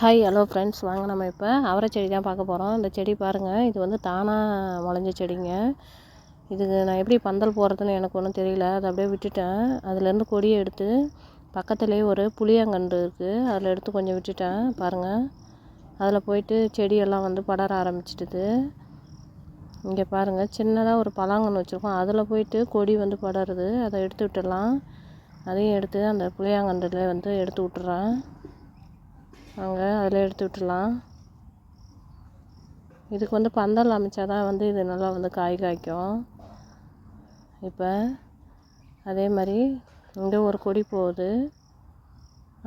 Hi hello friends வாங்க நம்ம இப்போ அவரை செடி தான் பார்க்க போகிறோம் இந்த செடி பாருங்கள் இது வந்து தானாக முளைஞ்ச செடிங்க. இதுக்கு நான் எப்படி பந்தல் போடுறதுன்னு எனக்கு ஒன்றும் தெரியல. அதை அப்படியே விட்டுட்டேன். அதுலேருந்து கொடியை எடுத்து பக்கத்துலேயே ஒரு புளியங்கன்று இருக்குது அதில் எடுத்து கொஞ்சம் விட்டுட்டேன். பாருங்கள் அதில் போயிட்டு செடியெல்லாம் வந்து படர ஆரம்பிச்சிட்டுது இங்கே பாருங்கள் சின்னதாக ஒரு பலாங்கன்று வச்சுருக்கோம். அதில் போயிட்டு கொடி வந்து படருது. அதை எடுத்து விட்டுடலாம். அதையும் எடுத்து அந்த புளியாங்கன்றுல வந்து எடுத்து விட்டுறேன். அங்கே அதில் எடுத்து விட்டுடலாம். இதுக்கு வந்து பந்தல் அமைச்சா தான் வந்து இது நல்லா வந்து காய் காய்க்கும். இப்போ அதே மாதிரி இங்கே ஒரு கொடி போகுது.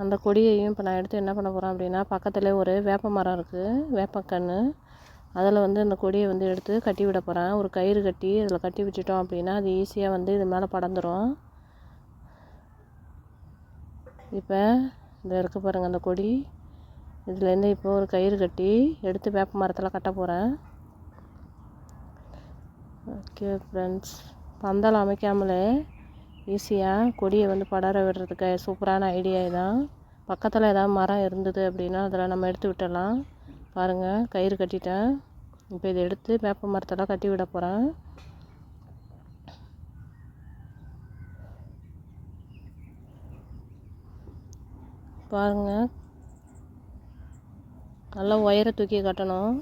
அந்த கொடியையும் இப்போ நான் எடுத்து என்ன பண்ண போகிறேன் அப்படின்னா பக்கத்தில் ஒரு வேப்ப மரம் இருக்குது வேப்பக்கன்று அதில் வந்து அந்த கொடியை வந்து எடுத்து கட்டி விட போகிறேன் ஒரு கயிறு கட்டி அதில் கட்டி விட்டுட்டோம் அப்படின்னா அது ஈஸியாக வந்து இது மேலே படந்துடும் இப்போ இந்த இருக்க பாருங்கள் அந்த கொடி. இதுலேருந்து இப்போ ஒரு கயிறு கட்டி எடுத்து வேப்ப மரத்தில் கட்ட போகிறேன். ஓகே ஃப்ரெண்ட்ஸ் பந்தல் அமைக்காமலே ஈஸியாக கொடியை வந்து படர விடுறதுக்கு சூப்பரான ஐடியா தான் பக்கத்தில் ஏதாவது மரம் இருந்தது அப்படின்னா அதில் நம்ம எடுத்து விட்டுடலாம். பாருங்கள் கயிறு கட்டிட்டேன். இப்போ இதை எடுத்து வேப்ப மரத்தெல்லாம் கட்டி விட போகிறேன். பாருங்கள் நல்லா ஒயரை தூக்கி கட்டணும்.